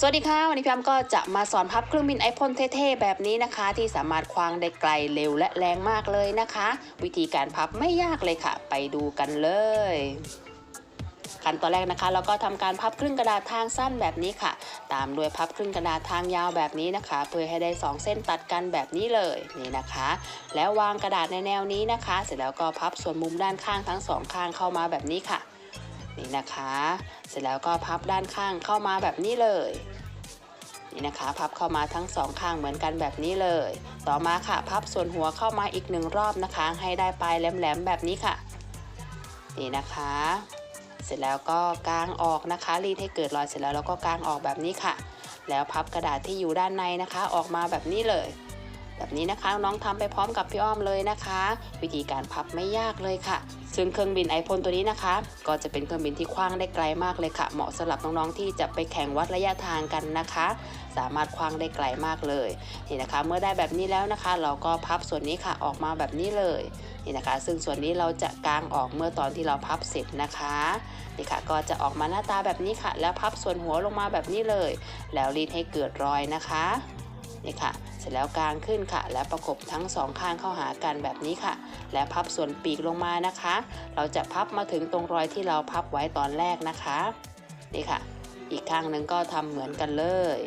สวัสดีค่ะ วันนี้พี่อ้ำก็จะมาสอนพับเครื่องบินไอพ่นเท่ๆแบบนี้นะคะ ที่สามารถควางได้ไกลเร็วและแรงมากเลยนะคะ วิธีการพับไม่ยากเลยค่ะ ไปดูกันเลยขั้นตอนแรกนะคะ เราก็ทำการพับครึ่งกระดาษทางสั้นแบบนี้ค่ะ ตามด้วยพับครึ่งกระดาษทางยาวแบบนี้นะคะ เพื่อให้ได้ 2 เส้นตัดกันแบบนี้เลยนี่นะคะ แล้ววางกระดาษในแนวนี้นะคะ เสร็จแล้วก็พับส่วนมุมด้านข้างทั้งสองข้างเข้ามาแบบนี้ค่ะ นี่นะคะ เสร็จแล้วก็พับด้านข้างเข้ามาแบบนี้เลย นี่นะคะ พับเข้ามาทั้งสองข้างเหมือนกันแบบนี้เลย ต่อมาค่ะพับส่วนหัวเข้ามาอีกหนึ่งรอบนะคะ ให้ได้ปลายแหลมๆแบบนี้ค่ะ นี่นะคะ เสร็จแล้วก็กางออกนะคะ รีดให้เกิดรอยเสร็จแล้วเราก็กางออกแบบนี้ค่ะ แล้วพับกระดาษที่อยู่ด้านในนะคะ ออกมาแบบนี้เลย แบบนี้นะคะน้องทำไปพร้อมกับพี่อ้อมเลยนะคะ วิธีการพับไม่ยากเลยค่ะ ซึ่งเครื่องบินไอพ่นตัวนี้นะคะ ก็จะเป็นเครื่องบินที่คว้างได้ไกลมากเลยค่ะ เหมาะสำหรับน้องๆที่จะไปแข่งวัดระยะทางกันนะคะ สามารถคว้างได้ไกลมากเลยนี่นะคะ เมื่อได้แบบนี้แล้วนะคะ เราก็พับส่วนนี้ค่ะออกมาแบบนี้เลยนี่นะคะ ซึ่งส่วนนี้เราจะกางออกเมื่อตอนที่เราพับเสร็จนะคะนี่ค่ะก็จะออกมาหน้าตาแบบนี้ค่ะ แล้วพับส่วนหัวลงมาแบบนี้เลย แล้วรีดให้เกิดรอยนะคะ นี่ค่ะ เสร็จแล้วกางขึ้นค่ะ แล้วประกบทั้งสองข้างเข้าหากันแบบนี้ค่ะ แล้วพับส่วนปีกลงมานะคะ เราจะพับมาถึงตรงรอยที่เราพับไว้ตอนแรกนะคะนี่ค่ะ อีกข้างหนึ่งก็ทำเหมือนกันเลย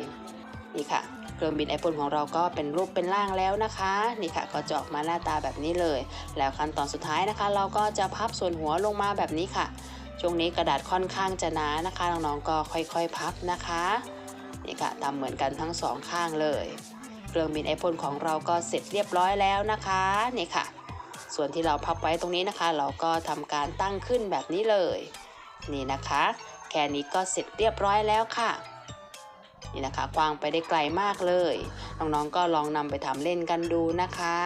นี่ค่ะเครื่องบินไอพ่นของเราก็เป็นรูปเป็นร่างแล้วนะคะ นี่ค่ะก็จะออกมาหน้าตาแบบนี้เลย แล้วขั้นตอนสุดท้ายนะคะ เราก็จะพับส่วนหัวลงมาแบบนี้ค่ะ ช่วงนี้กระดาษค่อนข้างจะหนานะคะน้องๆก็ค่อยๆพับนะคะ นี่ค่ะทำเหมือนกันทั้งสองข้างเลย เครื่องบินไอพ่นของเราก็เสร็จเรียบร้อยแล้วนะคะนี่ค่ะ ส่วนที่เราพับไว้ตรงนี้นะคะ เราก็ทำการตั้งขึ้นแบบนี้เลย นี่นะคะ แค่นี้ก็เสร็จเรียบร้อยแล้วค่ะนี่นะคะกว้างไปได้ไกลมากเลย น้องๆก็ลองนำไปทำเล่นกันดูนะคะ